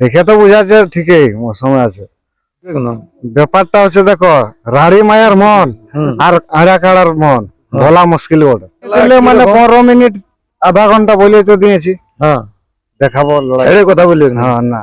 দেখে তো বোঝা যাচ্ছে ঠিকই মৌসুমে আছে। ব্যাপারটা হচ্ছে দেখো রাড়ি মায়ের মন আর আড়া কাড়ার মন বলা মুশকিল বটে। মানে পনেরো মিনিট আধা ঘণ্টা বলে তো দিয়েছি। হ্যাঁ। দেখাবো লড়াই। কথা বলি হ্যাঁ না।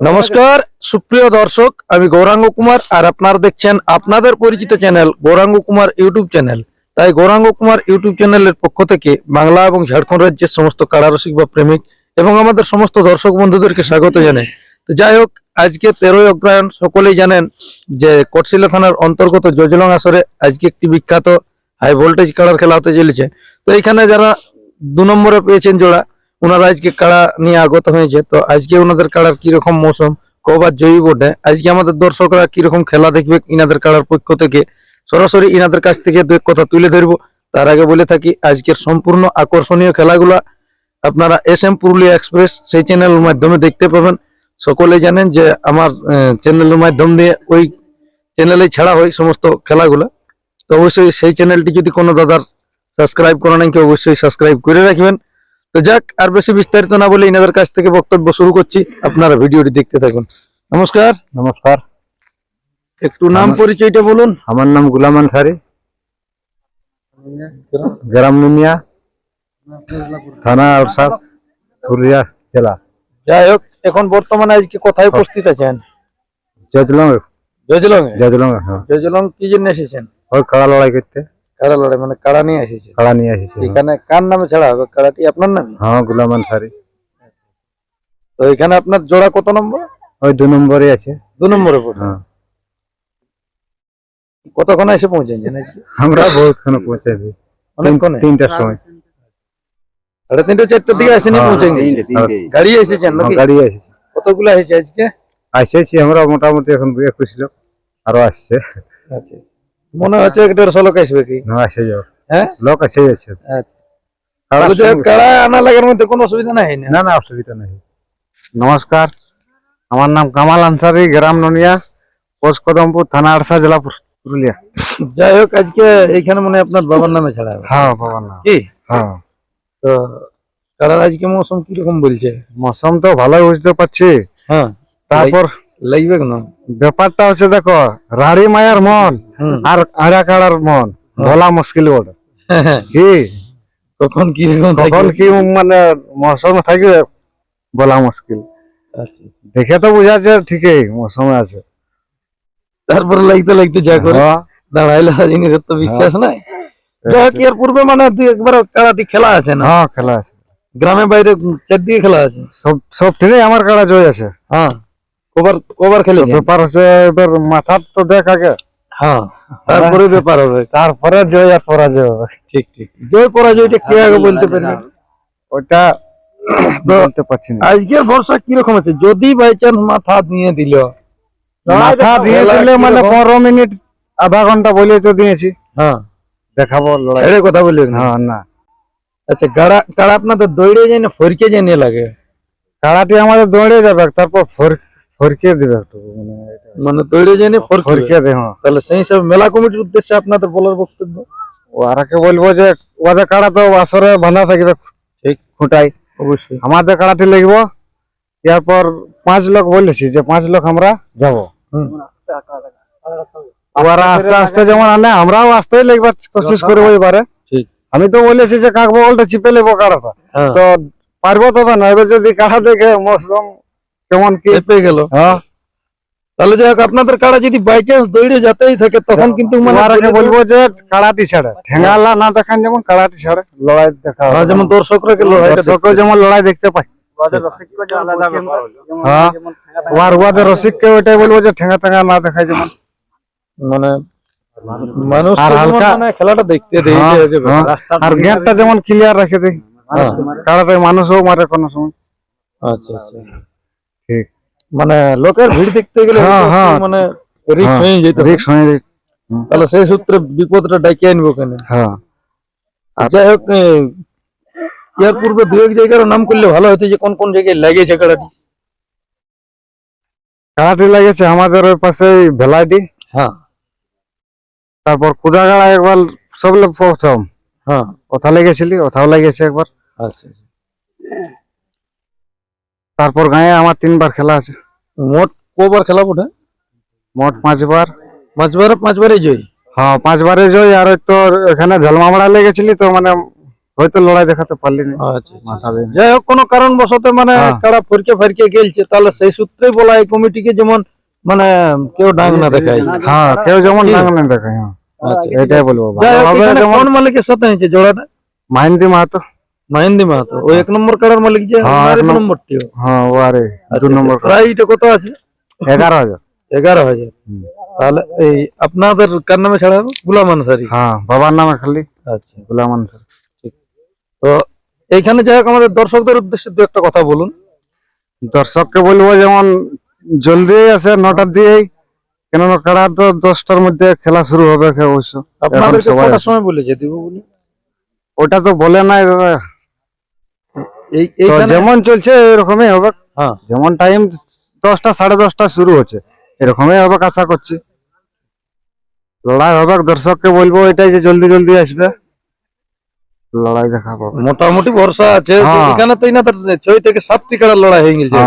নমস্কার সুপ্রিয় দর্শক আমি গৌরাঙ্গ কুমার আর আপনারা দেখছেন আপনাদের পরিচিত channel Gouranga Kumar YouTube channel. তাই গৌরাঙ্গ কুমার ইউটিউব চ্যানেলের পক্ষ থেকে বাংলা এবং ঝাড়খণ্ড রাজ্যের সমস্ত কারারসিক বা প্রেমিক এবং আমাদের সমস্ত দর্শক বন্ধুদেরকে স্বাগত জানাই। তো যাই হোক, আজকে তেরোই অগ্রায়ণ সকলেই জানেন যে কটশিলা থানার অন্তর্গত জজলং আসরে আজকে একটি বিখ্যাত হাই ভোল্টেজ কাড়ার খেলা হতে চলেছে। তো এখানে যারা দু নম্বরে পেয়েছেন জোড়া, ওনারা আজকে কাড়া নিয়ে আগত হয়েছে। তো আজকে ওনাদের কাড়ার কীরকম মৌসুম, কবার জয়ী বটে। আজকে আমাদের দর্শকরা কীরকম খেলা দেখবে ইনাদের কাড়ার পক্ষ থেকে, সরাসরি ইনাদের কাছ থেকে দু কথা তুলে ধরবো। তার আগে বলে থাকি, আজকের সম্পূর্ণ আকর্ষণীয় খেলাগুলা আপনারা এস এম পুরুলিয়া এক্সপ্রেস সেই চ্যানেলের মাধ্যমে দেখতে পাবেন। সকলে জানেন যে আমার চ্যানেলের মাধ্যম দিয়ে ওই চ্যানেলে ছাড়া হয় সমস্ত খেলাগুলা। তো অবশ্যই সেই চ্যানেলটি যদি কোনো দাদার সাবস্ক্রাইব করে নেন কেউ অবশ্যই সাবস্ক্রাইব করে রাখবেন। তো যাক আর বেশি বিস্তারিত না বলে ইনাদের কাছ থেকে বক্তব্য শুরু করছি। আপনারা ভিডিওটি দেখতে থাকুন। নমস্কার। নমস্কার। একটু নাম পরিচয়টা বলুন। আমার নাম গুলাম আনসারি। গ্রাম নুনিয়া। থানা পুরুলিয়া জেলা। যাই হোক এখন বর্তমানে আজকে কোথায় উপস্থিত আছেন? জজলং জজলং জজলং হ্যাঁ। জজলং কি জন্য এসেছেন? ওই কাড়া লড়াই করতে। কাড়া লড়াই মানে কাড়া নিয়ে এসেছেন? কাড়া নিয়ে এসেছি এখানে কার নামে ছাড়া হবে? কাড়াটি আপনার নামে? হ্যাঁ গুলাম আনসারি। তো এখানে আপনার জোড়া কত নম্বর? ওই দু নম্বরে আছে। দু নম্বরে পড়ে হ্যাঁ। কতক্ষণ এসে পৌঁছেছেন আমরা বহুতক্ষণ পৌঁছেছি। অনেকক্ষণে? তিনটার সময়। সাড়ে তিনটে চারটার দিকে হ্যাঁ, পৌঁছেন। তিনটে। গাড়ি এসেছেন গাড়ি এসেছি। কতগুলো এসেছে আজকে? আসেছি আমরা মোটামুটি এখন একুশ লোক আরও আসছে। আচ্ছা। মনে হচ্ছে একটা দেড়শো লোক আসবে কি? না আসে যাও হ্যাঁ? লোক আসে যাচ্ছে। আচ্ছা। কাড়া আনা লাগার মধ্যে কোনো অসুবিধা নাই না? না অসুবিধা নেই। নমস্কার। আমার নাম কামাল আনসারি গ্রাম ননিয়া পোস্ট কদমপুর থানা আরসা জেলা পুরুলিয়া। যাই হোক আজকে এইখানে মনে হয় আপনার বাবার নামে ছাড়া হ্যাঁ বাবার নাম। কি? হ্যাঁ। তো কাড়ার আজকে মৌসুম কীরকম বলছে? মৌসুম তো ভালোই বুঝতে পারছি। হ্যাঁ তারপর লাগবে না ব্যাপারটা হচ্ছে দেখো রাড়ি মায়ের মন আর আড়া কাড়ার মন বলা মুশকিল বটে। কি? কখন কীরকম কখন কি মানে মৌসুম থাকবে বলা মুশকিল। আচ্ছা আচ্ছা। দেখে তো বোঝা যাচ্ছে ঠিকই মৌসুমে আছে। তারপরে লাগতে লাগতে যা করে হ্যাঁ, দাঁড়াইলে জিনিসের তো বিশ্বাস নাই? যাই হোক, এর পূর্বে মানে একবার কাড়াটি খেলা আছে না? হ্যাঁ খেলা আছে। গ্রামে বাইরে চারদিকে খেলা আছে? সব সব ঠিকই আমার কাড়া জয় আছে। হ্যাঁ কবার কবার তো খেলেছে ব্যাপার হচ্ছে এবার মাথার তো দেখ আগে। হ্যাঁ তারপরে ব্যাপার হবে। তারপরে জয় আর পরাজয় হবে। ঠিক ঠিক। জয় পরাজয়টা কে আগে বলতে পারবে? ওইটা বলতে পারছি না। আজকের বর্ষা কীরকম আছে? যদি বাই চান্স মাথা দিয়ে দিল মাথা দিয়ে দিলে মানে পনেরো মিনিট আধা ঘণ্টা বলে তো দিয়েছি। হ্যাঁ। দেখাবো লড়াই। এর কথা বলি হ্যাঁ না। আচ্ছা গাড়া কাড়া আপনাদের দৌড়ে যায় না ফরকে যায় নিয়ে লাগে। কাড়াটি আমাদের দৌড়ে যাবে তারপর ফর- ফরকিয়ে দিবে একটু মানে মানে দৌড়ে যায় না ফরকে দেবে হ্যাঁ। তাহলে সেই হিসাবে মেলা কমিটির উদ্দেশ্যে আপনাদের বলার বক্তব্য? ওরাকে বলব যে ওদের কাড়া তো আসরে বাঁধা থাকবে ঠিক। খুঁটাই অবশ্যই। আমাদের কাড়াটি লিখব এরপর পাঁচ লোক বলেছি যে পাঁচ লোক আমরা যাব। হুম। আস্তে আস্তে যেমন আনে আমরাও কোশিশ করব এবারে। আমি তো বলেছি যে কাক বগলটা চিপে নেব কাড়াটা হ্যাঁ। তো পারব তবে না এবার যদি কাড়া দেখে মৌসুম কেমন কি? চেপে গেল। হ্যাঁ। তাহলে যাই হোক আপনাদের কাড়া যদি বাই চান্স দৌড়ে যেতেই থাকে তখন কিন্তু মানে বলব যে কাড়াটি ছাড়ে। ঠেঙ্গালা না দেখান যেমন কাড়াটি ছাড়ে লড়াই দেখা হ্যাঁ, যেমন দর্শকরা কে লড়াইটা দর্শকও যেমন লড়াই দেখতে পায়। হ্যাঁ। আর ওদের রসিককে ওইটাই বলব যে ঠেঙ্গা ঠেঙ্গা না দেখায় যেমন। মানে মানুষ আর হালকা- মানে খেলাটা দেখতে দেয় হ্যাঁ, হ্যাঁ। আর গেটটা যেমন ক্লিয়ার রেখে দেয় হ্যাঁ। মানুষও মারে কোনো সময়। আচ্ছা আচ্ছা। ঠিক। মানে লোকের ভিড় দেখতে গেলে। মানে রিক্স হয়ে যেত রিক্স হয়ে। যায় তাহলে সেই সূত্রে বিপদটা ডাকিয়ে আনব কেন? হ্যাঁ। যাই হোক এর পূর্বে দু এক জায়গার নাম করলে ভালো হতো যে কোন কোন জায়গায় লাগিয়েছে কাড়াটি কাড়াটি লেগেছে আমাদের ওই পাশে ভেলাইটি হ্যাঁ। তারপর কুদাগাড়া একবার সব প্রথম। হ্যাঁ। ওথা লেগেছিলি ওথাও লেগেছে একবার। আচ্ছা তারপর গায়ে আমার তিনবার খেলা আছে। মোট কবার খেলা ওঠে মোট পাঁচবার। পাঁচবার পাঁচবারই জয়? হ্যাঁ পাঁচবারে জয়। আর তো এখানে ঝলমামড়া লেগেছিলি তো মানে হয়তো লড়াই দেখাতে পারলি না। আচ্ছা যাই হোক কোনো কারণবশত মানে হ্যাঁ। কারা ফরকে ফরকে গেলছে তাহলে সেই সূত্রেই বলা এই কমিটিকে যেমন মানে কেউ ডাক না দেখায়। হ্যাঁ কেউ যেমন কি? নাঙ্গলে দেখায় হ্যাঁ। আচ্ছা। এটাই বলব। কোন মালিকের সাথে হয়েছে জোড়াটা? মাহিন্দি মাহাতো। মাহিন্দি মাহাতো। ওই এক নম্বর কাড়ার মালিক যে হ্যাঁ, এক এক হ্যাঁ ও আরে দু নম্বর প্রাইসটা কত আছে? এগারো হাজার। এগারো হাজার। তাহলে এই আপনাদের কার নামে ছাড়া হবে? গুলাম আনসারি। হ্যাঁ বাবার নামে খালি। আচ্ছা। গুলাম আনসার। তো এইখানে যাই হোক আমাদের দর্শকদের উদ্দেশ্যে দু একটা কথা বলুন। দর্শককে বলব যেমন জলদি আসে নটার দিয়েই। কেননা কাড়া তো দশটার মধ্যে খেলা শুরু হবে অবশ্য। আছে। সময় বলেছে দিব বলে ওটা তো বলে নাই দাদা। যেমন চলছে এরকমই হবে। হ্যাঁ। যেমন টাইম দশটা সাড়ে দশটা শুরু হচ্ছে এরকমই হবে আশা করছি। লড়াই হবে দর্শককে বলব এটাই যে জলদি জলদি আসবে। লড়াই দেখাবো। মোটামুটি ভরসা আছে। হ্যাঁ। এখানে তো ইনাদের ছয় থেকে সাতটি কাড়া লড়াই হয়ে গেছে।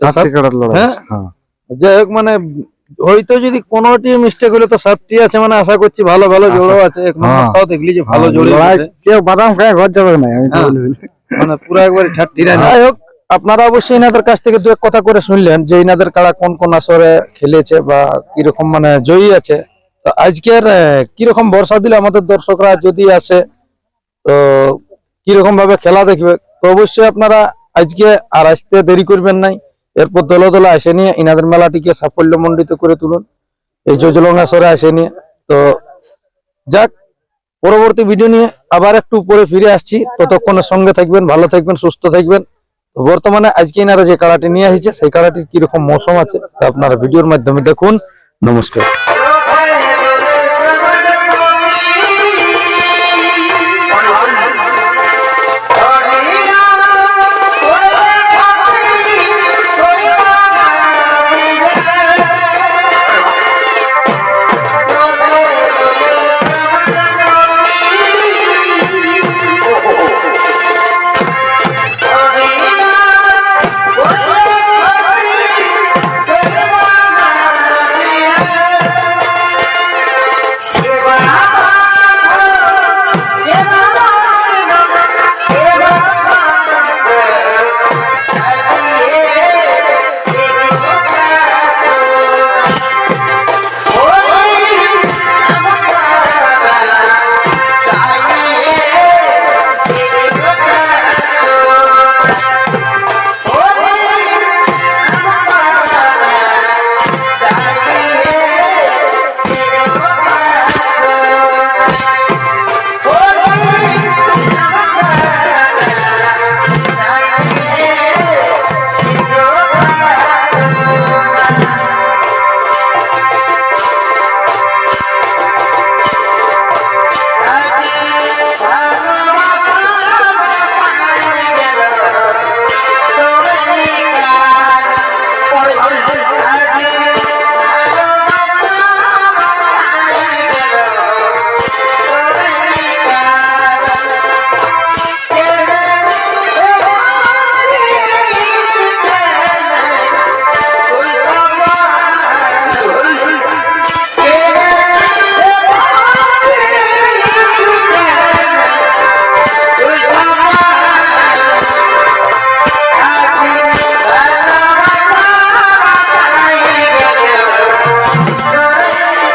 হ্যাঁ কাটার লড়াই হ্যাঁ? হ্যাঁ। যাই হোক মানে হয়তো যদি কোনোটি মিস্টেক হলে তো সাতটি আছে মানে আশা করছি ভালো ভালো জোড়ো আছে। এক নম্বরটাও দেখলি যে ভালো জোড়ে কেউ বাদাম খায় ঘর যাবে না হ্যাঁ। মানে পুরো একবার যাই হোক আপনারা অবশ্যই এনাদের কাছ থেকে দু এক কথা করে শুনলেন যে এনাদের কারা কোন কোন আসরে খেলেছে বা কীরকম মানে জয়ী আছে। তো আজকের কীরকম ভরসা দিলে আমাদের দর্শকরা যদি আসে তো কীরকম ভাবে খেলা দেখবে তো অবশ্যই আপনারা আজকে আর আসতে দেরি করবেন নাই। এরপর দলে দলে আসে নিয়ে ইনাদের মেলাটিকে সাফল্যমণ্ডিত করে তুলুন। এই জজলঙ্গা সরে আসে নিয়ে। তো যাক, পরবর্তী ভিডিও নিয়ে আবার একটু উপরে ফিরে আসছি। ততক্ষণের সঙ্গে থাকবেন, ভালো থাকবেন, সুস্থ থাকবেন। বর্তমানে আজকে এনারা যে কাড়াটি নিয়ে এসেছে, সেই কাড়াটির কীরকম মৌসুম আছে, তা আপনারা ভিডিওর মাধ্যমে দেখুন। নমস্কার।